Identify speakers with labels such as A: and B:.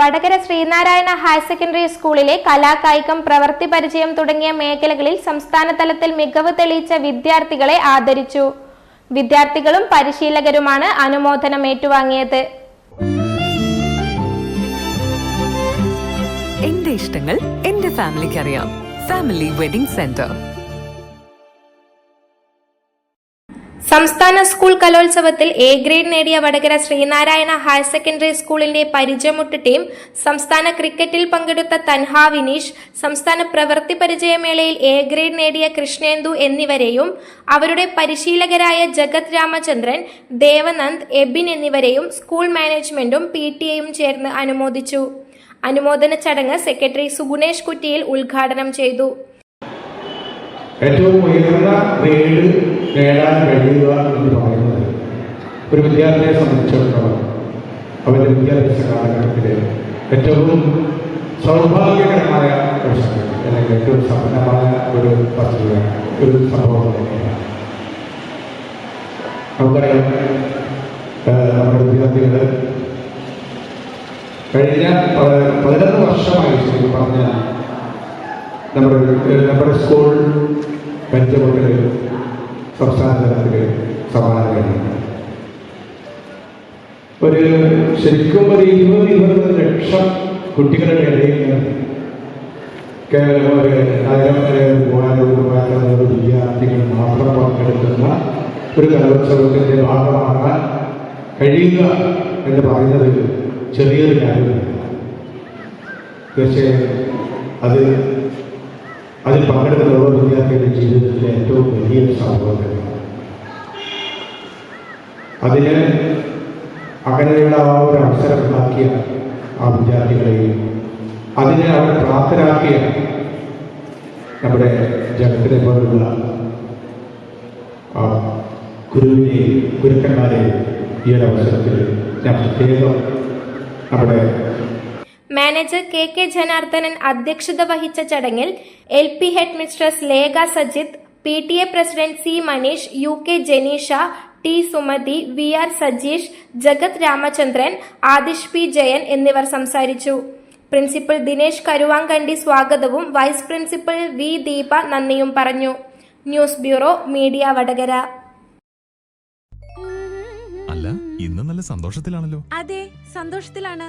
A: Vadakara Sreenarayana higher secondary സ്കൂളിലെ കലാകായികം പ്രവൃത്തി പരിചയം തുടങ്ങിയ മേഖലകളിൽ സംസ്ഥാന തലത്തിൽ മികവ് തെളിയിച്ച വിദ്യാർത്ഥികളെ ആദരിച്ചു. വിദ്യാർത്ഥികളും പരിശീലകരുമാണ് അനുമോദനം ഏറ്റുവാങ്ങിയത്
B: എന്റെ ഇഷ്ടങ്ങൾ എന്റെ ഫാമിലിക്ക് അറിയാം ഫാമിലി വെഡിംഗ് സെന്റർ.
A: സംസ്ഥാന സ്കൂൾ കലോത്സവത്തിൽ എ ഗ്രേഡ് നേടിയ വടകര ശ്രീനാരായണ ഹയർ സെക്കൻഡറി സ്കൂളിന്റെ പരിചയമുട്ട് ടീം സംസ്ഥാന ക്രിക്കറ്റിൽ പങ്കെടുത്ത തൻഹ വിനീഷ് സംസ്ഥാന പ്രവൃത്തി പരിചയമേളയിൽ എ ഗ്രേഡ് നേടിയ കൃഷ്ണേന്ദു എന്നിവരെയും അവരുടെ പരിശീലകരായ ജഗത് രാമചന്ദ്രൻ ദേവനന്ദ് എബിൻ എന്നിവരെയും സ്കൂൾ മാനേജ്മെന്റും പി ചേർന്ന് അനുമോദിച്ചു. അനുമോദന ചടങ്ങ് സെക്രട്ടറി സുഗുണേഷ് കുറ്റിയിൽ ഉദ്ഘാടനം ചെയ്തു.
C: ഏറ്റവും ഉയർന്ന ഗ്രേഡ് നേടാൻ കഴിയുക എന്ന് പറയുന്നത്. ഒരു വിദ്യാർത്ഥിയെ സംബന്ധിച്ചിടത്തോളം അവരുടെ വിദ്യാഭ്യാസ കാലഘട്ടത്തിലെ ഏറ്റവും സൗഭാഗ്യകരമായ സംഗതി അല്ലെങ്കിൽ ഏറ്റവും സമ്പന്നമായ ഒരു പദ്ധതി ഒരു സംഭവം തന്നെയാണ്. നമുക്കറിയാം നമ്മുടെ വിദ്യാർത്ഥികൾ കഴിഞ്ഞ പതിനൊന്ന് വർഷമായി പറഞ്ഞാൽ നമ്മുടെ നമ്മുടെ സ്കൂൾ പഞ്ചമുട്ടിൽ സംസ്ഥാന തലത്തിൽ സമാനങ്ങളുണ്ട് ഒരു ശരിക്കും ഒരു ഇരുപത് ഇരുപത് ലക്ഷം കുട്ടികളുടെ ഇടയിൽ കേവലം ഒരു ആയിരം മൂവായിരം വിദ്യാർത്ഥികൾ മാത്രം പങ്കെടുക്കുന്ന ഒരു കലോത്സവത്തിന്റെ ഭാഗമാകാൻ കഴിയുക എന്ന് പറയുന്നത് ചെറിയൊരു കാര്യമാണ്. തീർച്ചയായും അത് അതിൽ പങ്കെടുക്കുന്ന ഓരോ വിദ്യാർത്ഥിയുടെ ജീവിതത്തിലെ ഏറ്റവും വലിയൊരു സംഭവം അതിന് അങ്ങനെയുള്ള ആ ഒരു അവസരം ഉണ്ടാക്കിയ ആ വിദ്യാർത്ഥികളെയും അതിനെ അവർ പ്രാപ്തരാക്കിയ നമ്മുടെ ജഗത്തിനെ പോലുള്ള ഗുരുവിനെയും ഗുരുക്കന്മാരെയും ഈ ഒരു അവസരത്തിൽ ഞാൻ പ്രത്യേകം നമ്മുടെ
A: മാനേജർ കെ കെ ജനാർദ്ദനൻ അധ്യക്ഷത വഹിച്ച ചടങ്ങിൽ L P headmistress Lekha Sajith P T A president C Maneesh U K Janeesha T Sumathi V R Sajeesh Jagath Ramachandran Aadish P Jayan എന്നിവർ സംസാരിച്ചു. പ്രിൻസിപ്പൽ ദിനേശ് കരുവാങ്കണ്ടി സ്വാഗതവും വൈസ് പ്രിൻസിപ്പൽ വി ദീപ നന്ദിയും പറഞ്ഞു. News bureau media Vadakara.
D: അല്ല ഇന്ന് നല്ല സന്തോഷത്തിലാണല്ലോ.
E: അതെ സന്തോഷത്തിലാണ്.